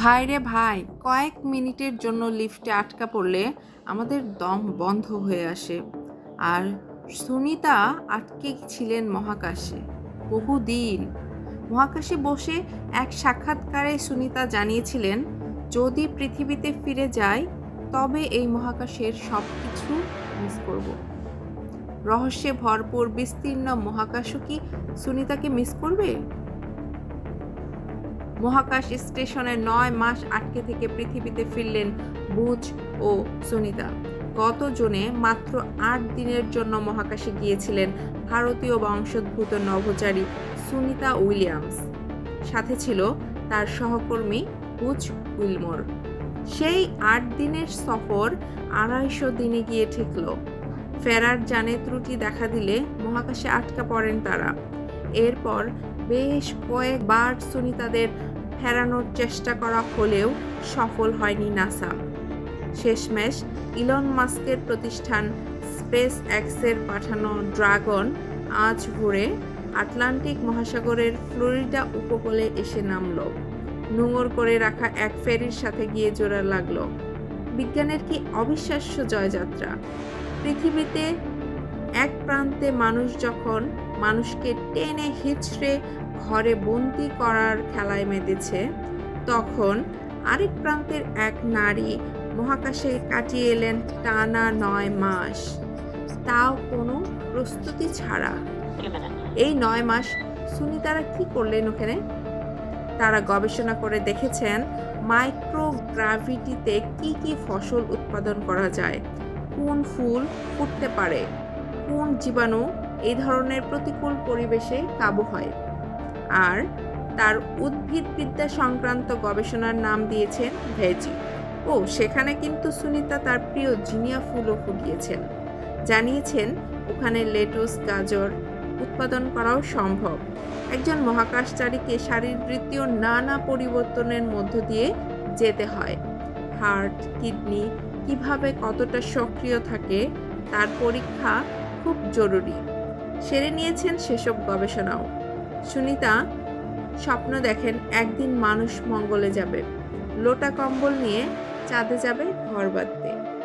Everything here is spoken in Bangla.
ভাইরে ভাই, কয়েক মিনিটের জন্য লিফটে আটকা পড়লে আমাদের দম বন্ধ হয়ে আসে। আর সুনিতা আটকে ছিলেন মহাকাশে। বহুদিন। মহাকাশে বসে এক সাক্ষাৎকারে সুনিতা জানিয়েছিলেন, যদি পৃথিবীতে ফিরে যাই, তবে এই মহাকাশের সব কিছু মিস করব। রহস্যে ভরপুর বিস্তীর্ণ মহাকাশও কি সুনিতাকে মিস করবে? মহাকাশ স্টেশনে নয় মাস আটকে থেকে পৃথিবীতে ফিরলেন বুচ ও সুনিতা। গত জুনে মাত্র আট দিনের জন্য মহাকাশে গিয়েছিলেন ভারতীয় বংশোদ্ভূত নভোচারী সুনিতা উইলিয়ামস। সাথে ছিল তার সহকর্মী বুচ উইলমোর। সেই আট দিনের সফর আড়াইশো দিনে গিয়ে ঠেকল। ফেরার জানে ত্রুটি দেখা দিলে মহাকাশে আটকা পড়েন তারা। এরপর বেশ কয়েকবার সুনিতাদের ফেরানোর চেষ্টা করা হলেও সফল হয়নি নাসা। শেষমেশ ইলন মাস্কের প্রতিষ্ঠান স্পেস এক্সের পাঠানো ড্রাগন আজ ভোরে আটলান্টিক মহাসাগরের ফ্লোরিডা উপকূলে এসে নামল। নোঙর করে রাখা এক ফেরির সাথে গিয়ে জোড়া লাগল। বিজ্ঞানের কি অবিশ্বাস্য জয়যাত্রা। পৃথিবীতে এক প্রান্তে মানুষ যখন মানুষকে টেনে হিচড়ে ঘরে বন্দি করার খেলায় মেতেছে, তখন আরেক প্রান্তের এক নারী মহাকাশে কাটিয়ে এলেন টানা নয় মাস। তাও কোনো প্রস্তুতি ছাড়া। এই নয় মাস সুনিতারা কি করলেন ওখানে? তারা গবেষণা করে দেখেছেন মাইক্রোগ্রাভিটিতে কি কি ফসল উৎপাদন করা যায়, কোন ফুল ফুটতে পারে কোন জীবাণু এই ধরনের প্রতিকূল পরিবেশে কাবু হয়? আর তার উদ্ভিদবিদ্যা সংক্রান্ত গবেষণার নাম দিয়েছেন ভেজি। ও, সেখানে কিন্তু সুনিতা তার প্রিয় জিনিয়া ফুলও ফুটিয়েছেন। জানিয়েছেন, ওখানে লেটুস, গাজর উৎপাদন করাও সম্ভব। একজন মহাকাশচারীকে শারীরবৃত্তীয় নানা পরিবর্তনের মধ্য দিয়ে যেতে হয়। হার্ট, কিডনি কীভাবে কতটা সক্রিয় থাকে, তার পরীক্ষা খুব জরুরি। সেরে নিয়েছেন সেসব গবেষণাও। সুনিতা, স্বপ্ন দেখেন একদিন মানুষ মঙ্গলে যাবে। লোটা কম্বল নিয়ে চাঁদে যাবে ঘর বাঁধতে।